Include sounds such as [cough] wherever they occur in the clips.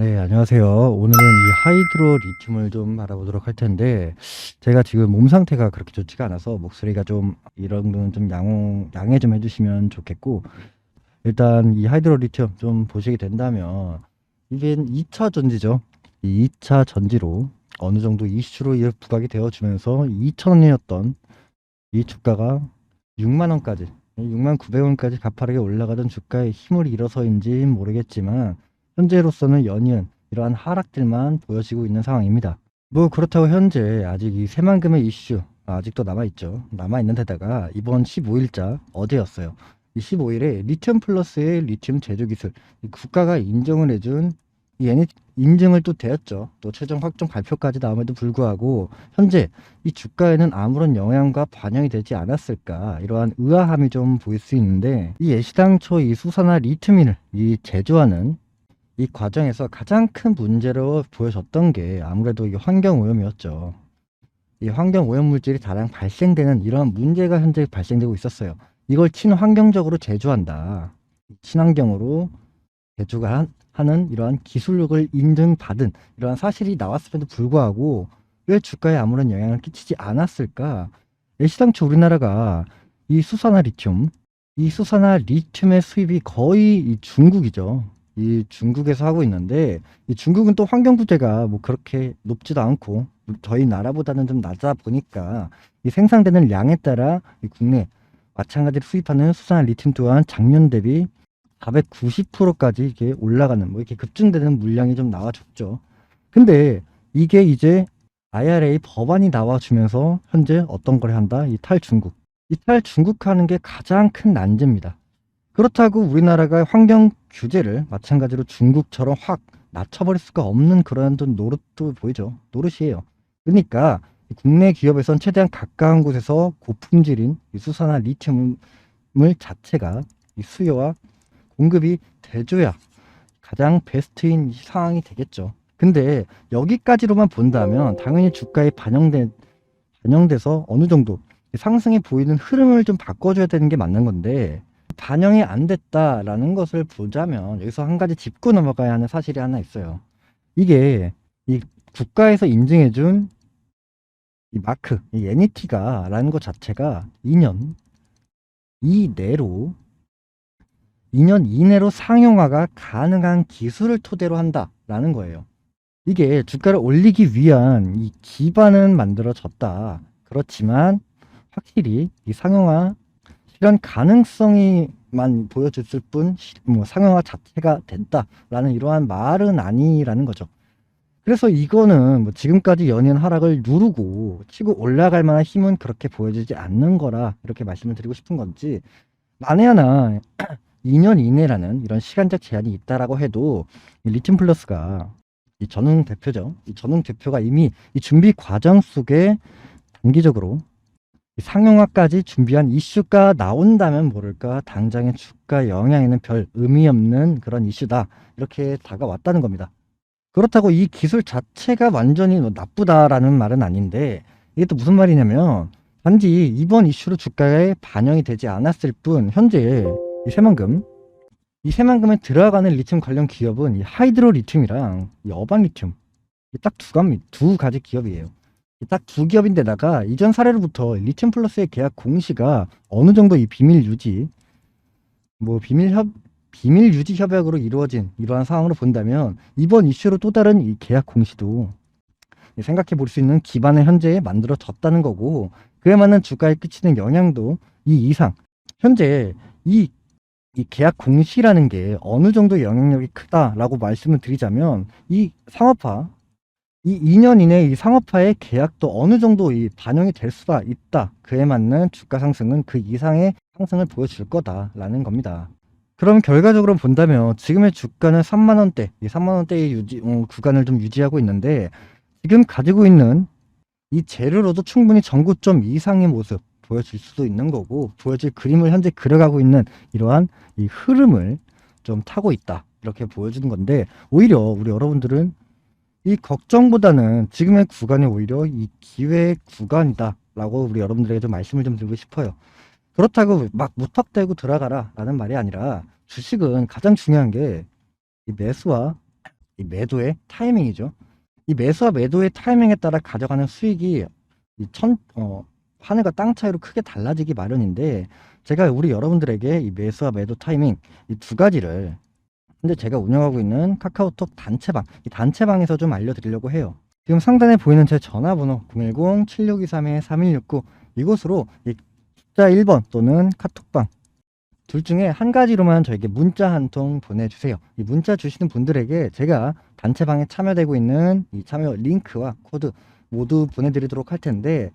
네, 안녕하세요. 오늘은 이 하이드로 리튬을 좀 알아보도록 할 텐데, 제가 지금 몸 상태가 그렇게 좋지가 않아서 목소리가 좀 이런 거는 좀 양, 양해 좀 해주시면 좋겠고, 일단 이 하이드로 리튬 좀 보시게 된다면, 이게 2차 전지죠. 이 2차 전지로 어느 정도 이슈로 이 부각이 되어주면서 2,000원이었던 이 주가가 6만원까지, 6만 900원까지 가파르게 올라가던 주가의 힘을 잃어서인지 모르겠지만, 현재로서는 연이은 이러한 하락들만 보여지고 있는 상황입니다. 뭐 그렇다고 현재 아직 이 새만금의 이슈 아직도 남아있죠. 남아있는 데다가 이번 15일자 어제였어요. 이 15일에 리튬 플러스의 리튬 제조 기술 이 국가가 인정을 해준 이 애니 인증을 또 되었죠. 또 최종 확정 발표까지 나옴에도 불구하고 현재 이 주가에는 아무런 영향과 반영이 되지 않았을까 이러한 의아함이 좀 보일 수 있는데 이 애시당초 이 수산화 리튬을 이 제조하는 이 과정에서 가장 큰 문제로 보여졌던 게 아무래도 이 환경 오염이었죠. 이 환경 오염 물질이 다량 발생되는 이런 문제가 현재 발생되고 있었어요. 이걸 친환경적으로 제조한다. 친환경으로 제조가 한- 하는 이러한 기술력을 인증받은 이러한 사실이 나왔음에도 불구하고 왜 주가에 아무런 영향을 끼치지 않았을까? 애시당초 우리나라가 이 수산화 리튬, 이 수산화 리튬의 수입이 거의 이 중국이죠. 이 중국에서 하고 있는데 이 중국은 또 환경 부재가 뭐 그렇게 높지도 않고 저희 나라보다는 좀 낮아 보니까 이 생산되는 양에 따라 이 국내 마찬가지로 수입하는 수산화 리튬 또한 작년 대비 490%까지 이게 올라가는 뭐 이렇게 급증되는 물량이 좀 나와줬죠. 근데 이게 이제 IRA 법안이 나와주면서 현재 어떤 걸 한다? 이 탈중국. 이 탈중국하는 게 가장 큰 난제입니다. 그렇다고 우리나라가 환경 규제를 마찬가지로 중국처럼 확 낮춰버릴 수가 없는 그런 좀 노릇도 보이죠. 노릇이에요. 그러니까 이 국내 기업에선 최대한 가까운 곳에서 고품질인 이 수산화 리튬을 자체가 이 수요와 공급이 돼줘야 가장 베스트인 이 상황이 되겠죠. 근데 여기까지로만 본다면 당연히 주가에 반영된 반영돼서 어느 정도 상승해 보이는 흐름을 좀 바꿔줘야 되는 게 맞는 건데 반영이 안 됐다라는 것을 보자면 여기서 한 가지 짚고 넘어가야 하는 사실이 하나 있어요. 이게 이 국가에서 인증해준 이 마크, 이 NET가 라는 것 자체가 2년 이내로 2년 이내로 상용화가 가능한 기술을 토대로 한다라는 거예요. 이게 주가를 올리기 위한 이 기반은 만들어졌다. 그렇지만 확실히 이 상용화 실현 가능성이만 보여줬을 뿐, 시- 뭐 상용화 자체가 됐다라는 이러한 말은 아니라는 거죠. 그래서 이거는 뭐 지금까지 연이은 하락을 누르고 치고 올라갈 만한 힘은 그렇게 보여지지 않는 거라 이렇게 말씀을 드리고 싶은 건지 만에 하나 [clears throat] 2년 이내라는 이런 시간적 제한이 있다라고 해도 이 리튬 플러스가 이 전웅 대표죠. 이 전웅 대표가 이미 이 준비 과정 속에 단기적으로 이 상용화까지 준비한 이슈가 나온다면 모를까 당장의 주가 영향에는 별 의미 없는 그런 이슈다 이렇게 다가왔다는 겁니다. 그렇다고 이 기술 자체가 완전히 뭐 나쁘다라는 말은 아닌데 이게 또 무슨 말이냐면 단지 이번 이슈로 주가에 반영이 되지 않았을 뿐 현재 이 새만금 이 새만금에 들어가는 리튬 관련 기업은 이 하이드로 리튬이랑 이 어반 리튬 딱 두 가지 두 가지 기업이에요. 딱 두 기업인데다가 이전 사례로부터 리튬 플러스의 계약 공시가 어느 정도 이 비밀 유지 뭐 비밀 협 비밀 유지 협약으로 이루어진 이러한 상황으로 본다면 이번 이슈로 또 다른 이 계약 공시도 생각해 볼 수 있는 기반을 현재 만들어졌다는 거고 그에 맞는 주가에 끼치는 영향도 이 이상 현재 이, 이 계약 공시라는 게 어느 정도 영향력이 크다라고 말씀을 드리자면 이 상업화 이 2년 이내에 이 상업화의 계약도 어느 정도 이 반영이 될 수가 있다. 그에 맞는 주가 상승은 그 이상의 상승을 보여줄 거다라는 겁니다. 그럼 결과적으로 본다면 지금의 주가는 3만 원대, 이 3만 원대의 유지 어, 구간을 좀 유지하고 있는데 지금 가지고 있는 이 재료로도 충분히 전고점 이상의 모습 보여줄 수도 있는 거고 보여질 그림을 현재 그려가고 있는 이러한 이 흐름을 좀 타고 있다 이렇게 보여주는 건데 오히려 우리 여러분들은 이 걱정보다는 지금의 구간이 오히려 이 기회 구간이다 라고 우리 여러분들에게 좀 말씀을 좀 드리고 싶어요. 그렇다고 막 무턱대고 들어가라 라는 말이 아니라 주식은 가장 중요한 게 이 매수와 이 매도의 타이밍이죠. 이 매수와 매도의 타이밍에 따라 가져가는 수익이 이 천, 어, 하늘과 땅 차이로 크게 달라지기 마련인데 제가 우리 여러분들에게 이 매수와 매도 타이밍 이 두 가지를 근데 제가 운영하고 있는 카카오톡 단체방 이 단체방에서 좀 알려드리려고 해요. 지금 상단에 보이는 제 전화번호 010-7623-3169 이곳으로 이 숫자 1번 또는 카톡방 둘 중에 한 가지로만 저에게 문자 한 통 보내주세요. 이 문자 주시는 분들에게 제가 단체방에 참여되고 있는 이 참여 링크와 코드 모두 보내드리도록 할 텐데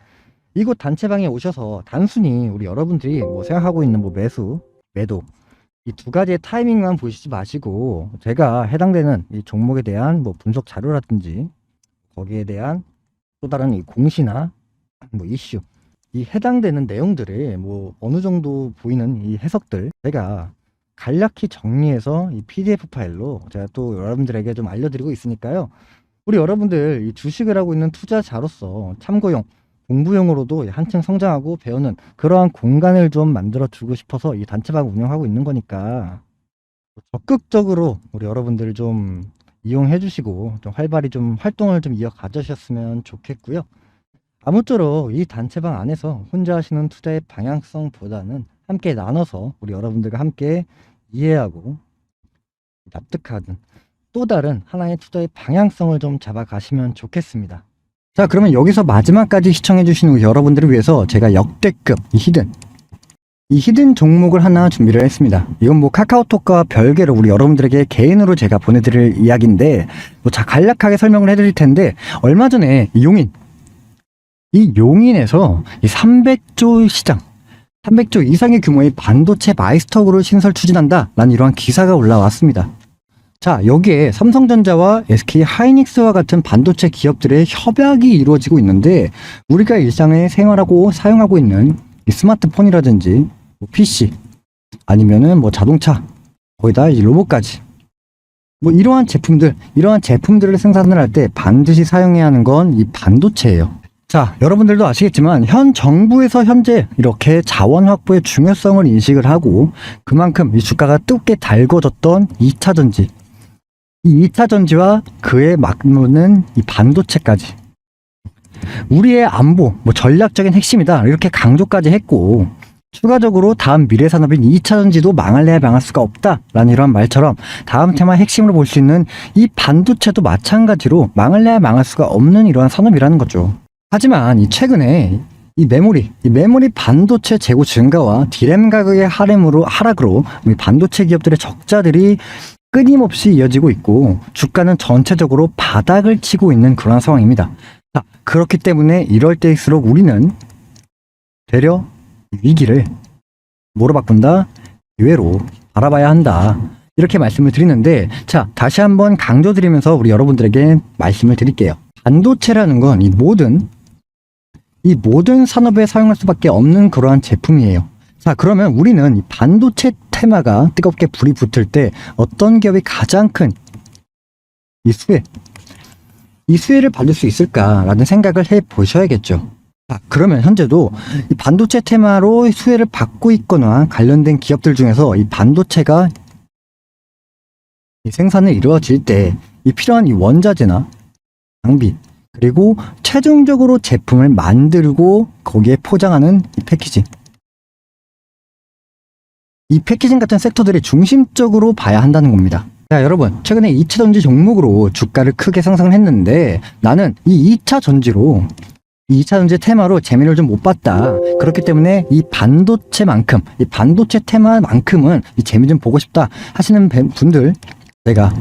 이곳 단체방에 오셔서 단순히 우리 여러분들이 뭐 생각하고 있는 뭐 매수, 매도 이 두 가지의 타이밍만 보시지 마시고 제가 해당되는 이 종목에 대한 뭐 분석 자료라든지 거기에 대한 또 다른 이 공시나 뭐 이슈 이 해당되는 내용들을 뭐 어느 정도 보이는 이 해석들 제가 간략히 정리해서 이 PDF 파일로 제가 또 여러분들에게 좀 알려드리고 있으니까요. 우리 여러분들 이 주식을 하고 있는 투자자로서 참고용 공부용으로도 한층 성장하고 배우는 그러한 공간을 좀 만들어 주고 싶어서 이 단체방 운영하고 있는 거니까 적극적으로 우리 여러분들 좀 이용해 주시고 좀 활발히 좀 활동을 좀 이어가 주셨으면 좋겠고요. 아무쪼록 이 단체방 안에서 혼자 하시는 투자의 방향성보다는 함께 나눠서 우리 여러분들과 함께 이해하고 납득하는 또 다른 하나의 투자의 방향성을 좀 잡아가시면 좋겠습니다. 자, 그러면 여기서 마지막까지 시청해주시는 여러분들을 위해서 제가 역대급 이 히든 이 히든 종목을 하나 준비를 했습니다. 이건 뭐 카카오톡과 별개로 우리 여러분들에게 개인으로 제가 보내드릴 이야기인데, 뭐 자, 간략하게 설명을 해드릴 텐데, 얼마 전에 이 용인, 이 용인에서 이 300조 시장, 300조 이상의 규모의 반도체 마이스터그를 신설 추진한다. 라는 이러한 기사가 올라왔습니다. 자, 여기에 삼성전자와 SK 하이닉스와 같은 반도체 기업들의 협약이 이루어지고 있는데, 우리가 일상에 생활하고 사용하고 있는 이 스마트폰이라든지 뭐 PC 아니면은 뭐 자동차 거기다 이 로봇까지 뭐 이러한 제품들 이러한 제품들을 생산을 할 때 반드시 사용해야 하는 건 이 반도체예요. 자, 여러분들도 아시겠지만 현 정부에서 현재 이렇게 자원 확보의 중요성을 인식을 하고 그만큼 이 주가가 뜨겁게 달궈졌던 2차 전지 이 2차 전지와 그에 맞는 이 반도체까지 우리의 안보, 뭐 전략적인 핵심이다. 이렇게 강조까지 했고, 추가적으로 다음 미래 산업인 2차 전지도 망할래야 망할 수가 없다. 라는 이런 말처럼 다음 테마 핵심으로 볼 수 있는 이 반도체도 마찬가지로 망할래야 망할 수가 없는 이러한 산업이라는 거죠. 하지만 이 최근에 이 메모리, 이 메모리 반도체 재고 증가와 디램 가격의 하락으로, 하락으로 이 반도체 기업들의 적자들이 끊임없이 이어지고 있고 주가는 전체적으로 바닥을 치고 있는 그런 상황입니다. 자, 그렇기 때문에 이럴 때일수록 우리는 되려 위기를 뭐로 바꾼다? 기회로 바라봐야 한다. 이렇게 말씀을 드리는데, 자, 다시 한번 강조드리면서 우리 여러분들에게 말씀을 드릴게요. 반도체라는 건 이 모든, 이 모든 산업에 사용할 수밖에 없는 그러한 제품이에요. 자, 그러면 우리는 이 반도체 테마가 뜨겁게 불이 붙을 때 어떤 기업이 가장 큰 이 수혜, 이 수혜를 받을 수 있을까라는 생각을 해 보셔야겠죠. 자, 그러면 현재도 이 반도체 테마로 수혜를 받고 있거나 관련된 기업들 중에서 이 반도체가 이 생산을 이루어질 때 이 필요한 이 원자재나 장비 그리고 최종적으로 제품을 만들고 거기에 포장하는 이 패키징 이 패키징 같은 섹터들이 중심적으로 봐야 한다는 겁니다. 자, 여러분, 최근에 2차 전지 종목으로 주가를 크게 상승을 했는데 나는 이 2차 전지로 이 2차 전지 테마로 재미를 좀 못 봤다. 그렇기 때문에 이 반도체만큼, 이 반도체 테마만큼은 이 재미 좀 보고 싶다 하시는 배- 분들, 제가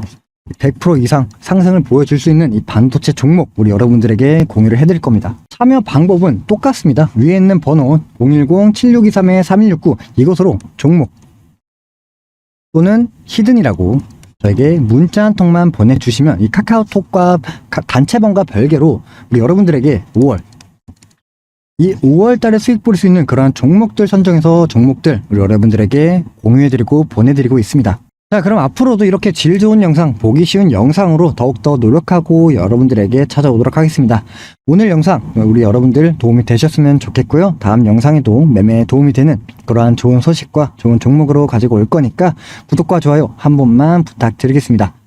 100% 이상 상승을 보여줄 수 있는 이 반도체 종목 우리 여러분들에게 공유를 해드릴 겁니다. 참여 방법은 똑같습니다. 위에 있는 번호 010-7623-3169 이곳으로 종목 또는 히든이라고 저에게 문자 한 통만 보내주시면 이 카카오톡과 가- 단체방과 별개로 우리 여러분들에게 5월 이 5월 달에 수익 볼 수 있는 그러한 종목들 선정해서 종목들 우리 여러분들에게 공유해드리고 보내드리고 있습니다. 자, 그럼 앞으로도 이렇게 질 좋은 영상, 보기 쉬운 영상으로 더욱더 노력하고 여러분들에게 찾아오도록 하겠습니다. 오늘 영상 우리 여러분들 도움이 되셨으면 좋겠고요. 다음 영상에도 매매에 도움이 되는 그러한 좋은 소식과 좋은 종목으로 가지고 올 거니까 구독과 좋아요 한 번만 부탁드리겠습니다.